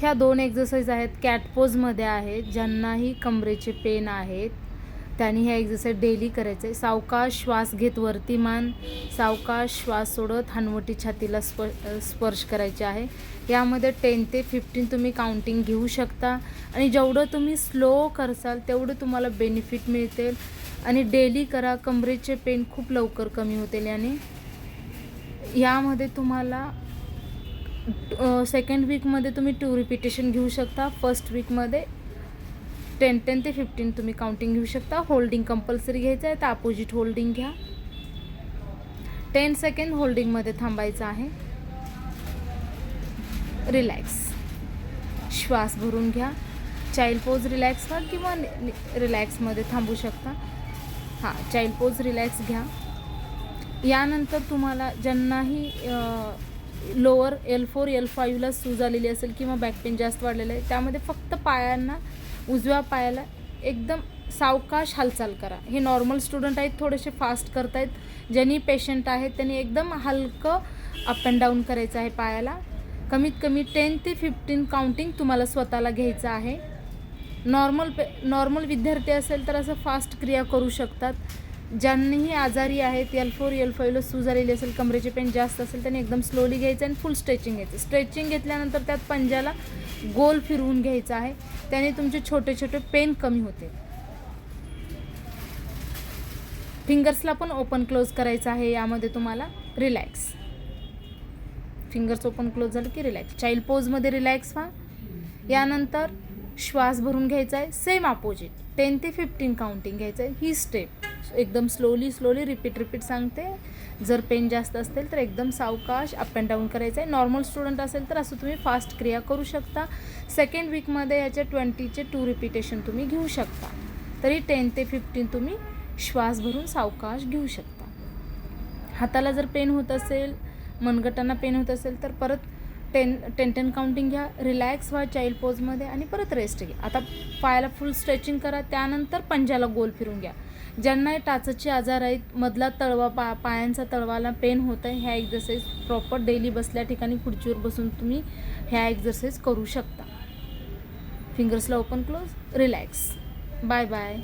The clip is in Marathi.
ह्या दोन एक्झरसाईज आहेत. कॅट पोजमध्ये आहेत. ज्यांनाही कमरेचे पेन आहेत त्यांनी ह्या एक्झरसाईज डेली करायचे सावकाश श्वास घेत वरती मान सावकाश श्वास सोडत हनवटी छातीला स्प स्पर्श करायचे आहे. यामध्ये टेन ते फिफ्टीन तुम्ही काउंटिंग घेऊ शकता. आणि जेवढं तुम्ही स्लो करसाल तेवढं तुम्हाला बेनिफिट मिळतील. आणि डेली करा कमरेचे पेन खूप लवकर कमी होतील. याने यामध्ये तुम्हाला सेकंड वीकमध्ये तुम्ही टू रिपिटेशन घेऊ शकता. फर्स्ट वीकमध्ये टेन टेन ते फिफ्टीन तुम्ही काउंटिंग घेऊ शकता. होल्डिंग कंपल्सरी घ्यायचं आहे तर अपोजिट होल्डिंग घ्या. टेन सेकंड होल्डिंगमध्ये थांबायचं आहे. रिलॅक्स श्वास भरून घ्या. चाइल्ड पोज रिलॅक्स व्हा किंवा रिलॅक्समध्ये थांबू शकता. हां चाइल्ड पोज रिलॅक्स घ्या. यानंतर तुम्हाला ज्यांनाही लोअर एल फोर एल फाईव्हला सूज आलेली असेल किंवा बॅक पेन जास्त वाढलेलं आहे त्यामध्ये फक्त पायांना उजव्या पायाला एकदम सावकाश हालचाल करा. हे नॉर्मल स्टुडंट आहेत थोडेसे फास्ट करतायत. ज्यांनी पेशंट आहेत त्यांनी एकदम हलकं अप अँड डाऊन करायचं आहे पायाला. कमीत कमी टेन ते फिफ्टीन काउंटिंग तुम्हाला स्वतःला घ्यायचं आहे. नॉर्मल पे नॉर्मल विद्यार्थी असेल तर असं फास्ट क्रिया करू शकतात. ज्यांनीही आजारी आहेत एल फोर एल फाईव्हला सू झालेली असेल कमरेचे पेन जास्त असेल त्यांनी एकदम स्लोली घ्यायचं आणि फुल स्ट्रेचिंग घ्यायचं. स्ट्रेचिंग घेतल्यानंतर त्यात पंजाला गोल फिरवून घ्यायचं आहे. त्याने तुमचे छोटे छोटे पेन कमी होते फिंगर्सला पण ओपन क्लोज करायचं आहे यामध्ये तुम्हाला रिलॅक्स फिंगर्स ओपन क्लोज झालं की रिलॅक्स चाइल्ड पोजमध्ये रिलॅक्स व्हा. यानंतर श्वास भरून घ्यायचा आहे. सेम अपोजिट टेन ते फिफ्टीन काउंटिंग घ्यायचं आहे. ही स्टेप एकदम स्लोली स्लोली रिपीट रिपीट सांगते. जर पेन जास्त असेल तर एकदम सावकाश अप अँड डाऊन करायचं आहे नॉर्मल स्टुडंट असेल तर असं तुम्ही फास्ट क्रिया करू शकता. सेकंड वीकमध्ये याचे ट्वेंटीचे टू रिपिटेशन तुम्ही घेऊ शकता. तरी टेन ते फिफ्टीन तुम्ही श्वास भरून सावकाश घेऊ शकता. हाताला जर पेन होत असेल मनगटांना पेन होत असेल तर परत टेन टेन टेन काउंटिंग घ्या. रिलॅक्स व्हा चाइल्ड पोजमध्ये आणि परत रेस्ट घ्या. आता पायाला फुल स्ट्रेचिंग करा. त्यानंतर पंजाला गोल फिरून घ्या. ज्यांना टाचचे आजार आहेत मधला तळवा पा पायांचा तळवाला पेन होत आहे ह्या एक्झरसाईज प्रॉपर डेली बसल्या ठिकाणी खुर्चीवर बसून तुम्ही ह्या एक्झरसाईज करू शकता. फिंगर्सला open close relax bye bye